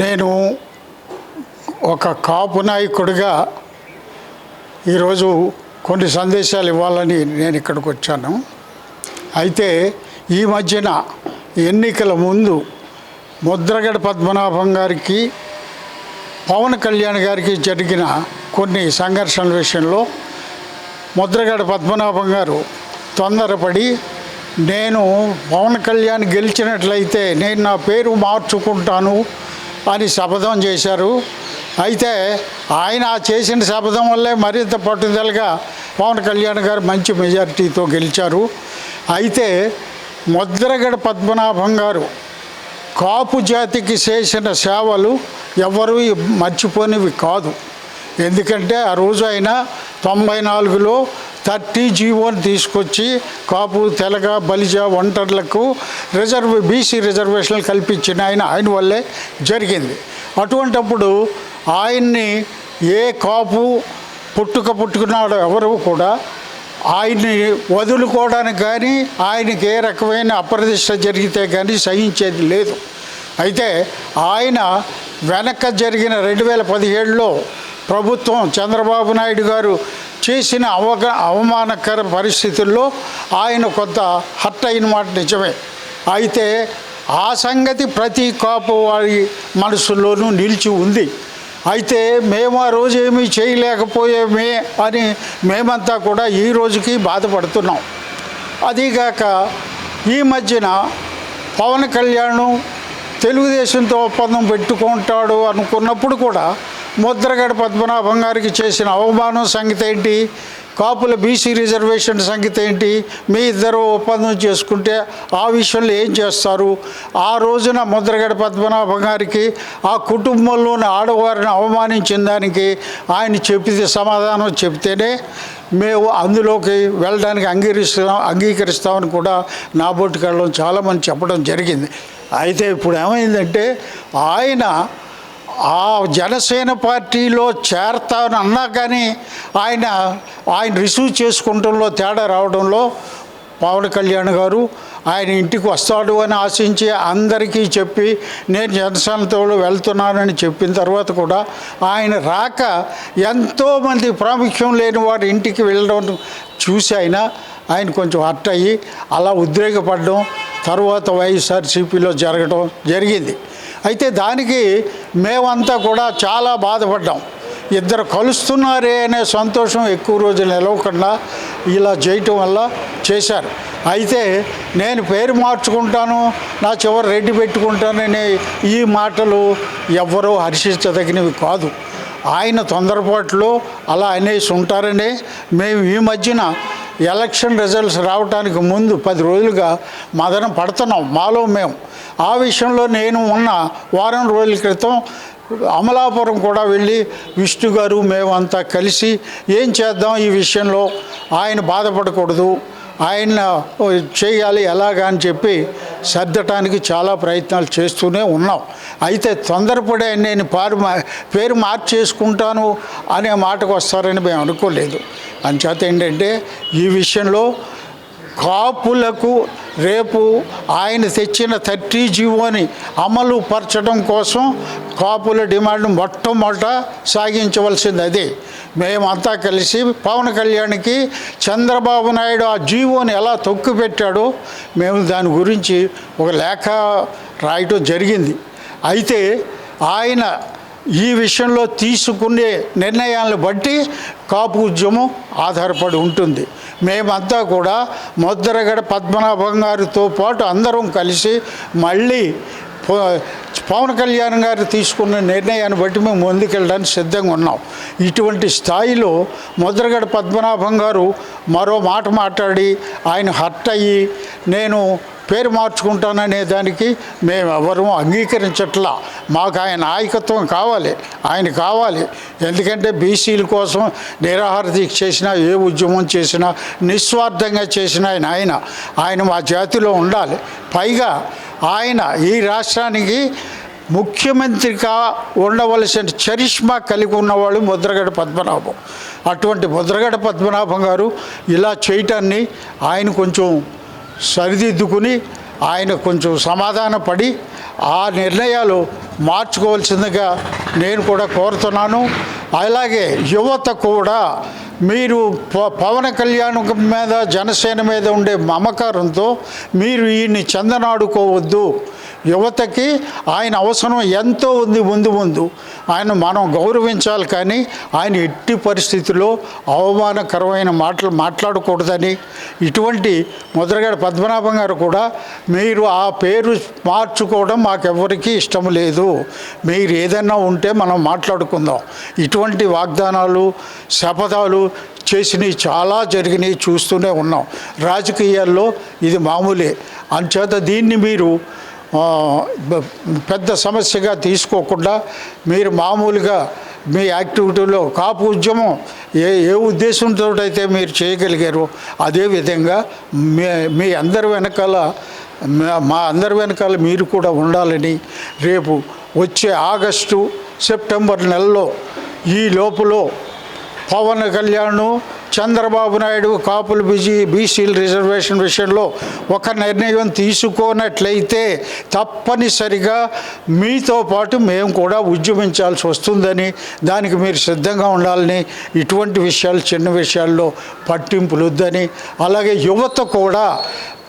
నేను ఒక కాపు నాయకుడిగా ఈరోజు కొన్ని సందేశాలు ఇవ్వాలని నేను ఇక్కడికి వచ్చాను. అయితే ఈ మధ్యన ఎన్నికల ముందు ముద్రగడ పద్మనాభం గారికి పవన్ కళ్యాణ్ గారికి జరిగిన కొన్ని సంఘర్షణల విషయంలో ముద్రగడ పద్మనాభం గారు తొందరపడి నేను పవన్ కళ్యాణ్ గెలిచినట్లయితే నేను నా పేరు మార్చుకుంటాను అని శపథం చేశారు. అయితే ఆయన ఆ చేసిన శపథం వల్లే మరింత పట్టుదలగా పవన్ కళ్యాణ్ గారు మంచి మెజారిటీతో గెలిచారు. అయితే ముద్రగడ పద్మనాభం గారు కాపు జాతికి చేసిన సేవలు ఎవరూ మర్చిపోనివి కాదు. ఎందుకంటే ఆ రోజు ఆయన తొంభై నాలుగులో థర్టీ జీవోని తీసుకొచ్చి కాపు తెలగ బలిజ ఒంటర్లకు రిజర్వ్ బీసీ రిజర్వేషన్లు కల్పించిన ఆయన ఆయన వల్లే జరిగింది. అటువంటప్పుడు ఆయన్ని ఏ కాపు పుట్టుక పుట్టుకున్నాడో ఎవరు కూడా ఆయన్ని వదులుకోవడానికి కానీ ఆయనకి ఏ రకమైన అప్రదిష్ట జరిగితే కానీ సహించేది లేదు. అయితే ఆయన వెనక జరిగిన రెండు వేల పదిహేడులో ప్రభుత్వం చంద్రబాబు నాయుడు గారు చేసిన అవగ అవమానకర పరిస్థితుల్లో ఆయన కొంత హట్ అయిన మాట నిజమే. అయితే ఆ సంగతి ప్రతి కాపు వారి మనసులోనూ నిలిచి ఉంది. అయితే మేము ఆ రోజు ఏమీ చేయలేకపోయామే అని మేమంతా కూడా ఈ రోజుకి బాధపడుతున్నాం. అదీగాక ఈ మధ్యన పవన్ కళ్యాణ్ తెలుగుదేశంతో ఒప్పందం పెట్టుకుంటాడు అనుకున్నప్పుడు కూడా ముద్రగడ పద్మనాభం గారికి చేసిన అవమానం సంగతి ఏంటి? కాపుల బీసీ రిజర్వేషన్ సంగతి ఏంటి? మీ ఇద్దరు ఒప్పందం చేసుకుంటే ఆ విషయంలో ఏం చేస్తారు? ఆ రోజున ముద్రగడ పద్మనాభం గారికి ఆ కుటుంబంలోని ఆడవారిని అవమానించిన దానికి ఆయన చెప్పితే సమాధానం చెప్తేనే మేము అందులోకి వెళ్ళడానికి అంగీకరిస్తాం అంగీకరిస్తామని కూడా నా బొట్టుకెళ్ళడం చాలామంది చెప్పడం జరిగింది. అయితే ఇప్పుడు ఏమైందంటే ఆయన ఆ జనసేన పార్టీలో చేరతాను అన్నా కానీ ఆయన ఆయన రిసీవ్ చేసుకుంటంలో తేడా రావడంలో పవన్ కళ్యాణ్ గారు ఆయన ఇంటికి వస్తాడు అని ఆశించి అందరికీ చెప్పి నేను జనసేనతో వెళ్తున్నానని చెప్పిన తర్వాత కూడా ఆయన రాక ఎంతోమంది ప్రాముఖ్యం లేని వారి ఇంటికి వెళ్ళడం చూసి ఆయన ఆయన కొంచెం హర్ట్ అయ్యి అలా ఉద్రేకపడడం తర్వాత వైఎస్ఆర్సీపీలో జరగడం జరిగింది. అయితే దానికి మేమంతా కూడా చాలా బాధపడ్డాం. ఇద్దరు కలుస్తున్నారే అనే సంతోషం ఎక్కువ రోజులు నిలవకుండా ఇలా చేయటం వల్ల చేశారు. అయితే నేను పేరు మార్చుకుంటాను నా చివరి రెడ్డి పెట్టుకుంటానని ఈ మాటలు ఎవ్వరూ హర్షించదగినవి కాదు. ఆయన తొందరపాటులో అలా అనేసి ఉంటారని మేము ఈ మధ్యన ఎలక్షన్ రిజల్ట్స్ రావడానికి ముందు పది రోజులుగా మదన పడుతున్నాం మాలో మేము ఆ విషయంలో నేను ఉన్న వారం రోజుల క్రితం అమలాపురం కూడా వెళ్ళి విష్ణు గారు మేమంతా కలిసి ఏం చేద్దాం ఈ విషయంలో ఆయన బాధపడకూడదు ఆయన చేయాలి ఎలాగా అని చెప్పి సర్దటానికి చాలా ప్రయత్నాలు చేస్తూనే ఉన్నాం. అయితే తొందరపడే నేను పారు మా పేరు మార్చేసుకుంటాను అనే మాటకు వస్తారని మేము అనుకోలేదు. అంచేత ఏంటంటే ఈ విషయంలో కాపులకు రేపు ఆయన తెచ్చిన థర్టీ జీవోని అమలు పరచడం కోసం కాపుల డిమాండ్ మొట్టమొదట సాగించవలసింది అదే. మేమంతా కలిసి పవన్ కళ్యాణ్కి చంద్రబాబు నాయుడు ఆ జీవోని ఎలా తొక్కు పెట్టాడో మేము దాని గురించి ఒక లేఖ రాయటం జరిగింది. అయితే ఆయన ఈ విషయంలో తీసుకునే నిర్ణయాలను బట్టి కాపు ఉద్యమం ఆధారపడి ఉంటుంది. మేమంతా కూడా ముద్రగడ పద్మనాభం గారితో పాటు అందరం కలిసి మళ్ళీ పవన్ కళ్యాణ్ గారు తీసుకున్న నిర్ణయాన్ని బట్టి మేము ముందుకెళ్ళడానికి సిద్ధంగా ఉన్నాం. ఇటువంటి స్థాయిలో ముద్రగడ పద్మనాభం గారు మరో మాట మాట్లాడి ఆయన హర్ట్ అయ్యి నేను పేరు మార్చుకుంటాననే దానికి మేము ఎవరూ అంగీకరించట్లా. మాకు ఆయన నాయకత్వం కావాలి ఆయన కావాలి. ఎందుకంటే బీసీల కోసం నిరాహార దీక్ష చేసినా ఏ ఉద్యమం చేసినా నిస్వార్థంగా చేసిన ఆయన ఆయన. ఆయన మా జాతిలో ఉండాలి. పైగా ఆయన ఈ రాష్ట్రానికి ముఖ్యమంత్రిగా ఉండవలసిన చరిష్మా కలిగి ఉన్నవాళ్ళు ముద్రగడ పద్మనాభం. అటువంటి ముద్రగడ పద్మనాభం గారు ఇలా చేయటాన్ని ఆయన కొంచెం సరిదిద్దుకుని ఆయన కొంచెం సమాధాన పడి ఆ నిర్ణయాలు మార్చుకోవాల్సిందిగా నేను కూడా కోరుతున్నాను. అలాగే యువత కూడా మీరు ప- పవన్ కళ్యాణ్ మీద జనసేన మీద ఉండే మమకారంతో మీరు ఈయన్ని చందనాడుకోవద్దు. యువతకి ఆయన అవసరం ఎంతో ఉంది ముందు ముందు ఆయన మనం గౌరవించాలి కానీ ఆయన ఎట్టి పరిస్థితుల్లో అవమానకరమైన మాటలు మాట్లాడకూడదని ఇటువంటి ముద్రగడ పద్మనాభం గారు కూడా మీరు ఆ పేరు మార్చుకోవడం మాకెవరికీ ఇష్టం లేదు. మీరు ఏదైనా ఉంటే మనం మాట్లాడుకుందాం. ఇటువంటి వాగ్దానాలు శపథాలు చేసినవి చాలా జరిగినాయి చూస్తూనే ఉన్నాం. రాజకీయాల్లో ఇది మామూలే. అంచేత దీన్ని మీరు పెద్ద సమస్యగా తీసుకోకుండా మీరు మామూలుగా మీ యాక్టివిటీలో కాపు ఉద్యమం ఏ ఏ ఉద్దేశంతో అయితే మీరు చేయగలిగారో అదేవిధంగా మీ మీ అందరి వెనకాల మా- మా అందరి వెనకాల మీరు కూడా ఉండాలని రేపు వచ్చే ఆగస్టు సెప్టెంబర్ నెలలో ఈ లోపల పవన్ కళ్యాణ్ చంద్రబాబు నాయుడు కాపులు బిజీ బీసీలు రిజర్వేషన్ విషయంలో ఒక నిర్ణయం తీసుకోనట్లయితే తప్పనిసరిగా మీతో పాటు మేము కూడా ఉద్యమించాల్సి వస్తుందని దానికి మీరు సిద్ధంగా ఉండాలని ఇటువంటి విషయాలు చిన్న విషయాల్లో పట్టింపులు వద్దని అలాగే యువత కూడా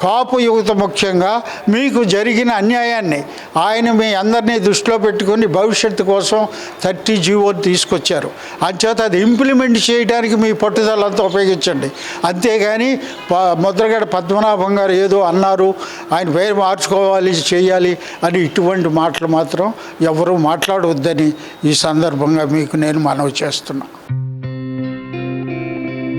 కాపు యువత ముఖ్యంగా మీకు జరిగిన అన్యాయాన్ని ఆయన మీ అందరినీ దృష్టిలో పెట్టుకొని భవిష్యత్తు కోసం థర్టీ జీవో తీసుకొచ్చారు. అంచేత అది ఇంప్లిమెంట్ చేయడానికి మీ పట్టుదలంతా ఉపయోగించండి. అంతేగాని ప ముద్రగడ పద్మనాభం గారు ఏదో అన్నారు ఆయన పేరు మార్చుకోవాలి చేయాలి అని ఇటువంటి మాటలు మాత్రం ఎవరూ మాట్లాడవద్దని ఈ సందర్భంగా మీకు నేను మనవి చేస్తున్నాను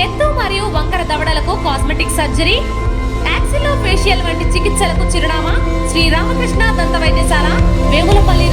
ఎత్తు మరియు వంకర దవడలకు కాస్మెటిక్ సర్జరీ యాక్సిలో ఫేషియల్ వంటి చికిత్సలకు చిరునామా శ్రీ రామకృష్ణ దంత వైద్యశాల వేములపల్లి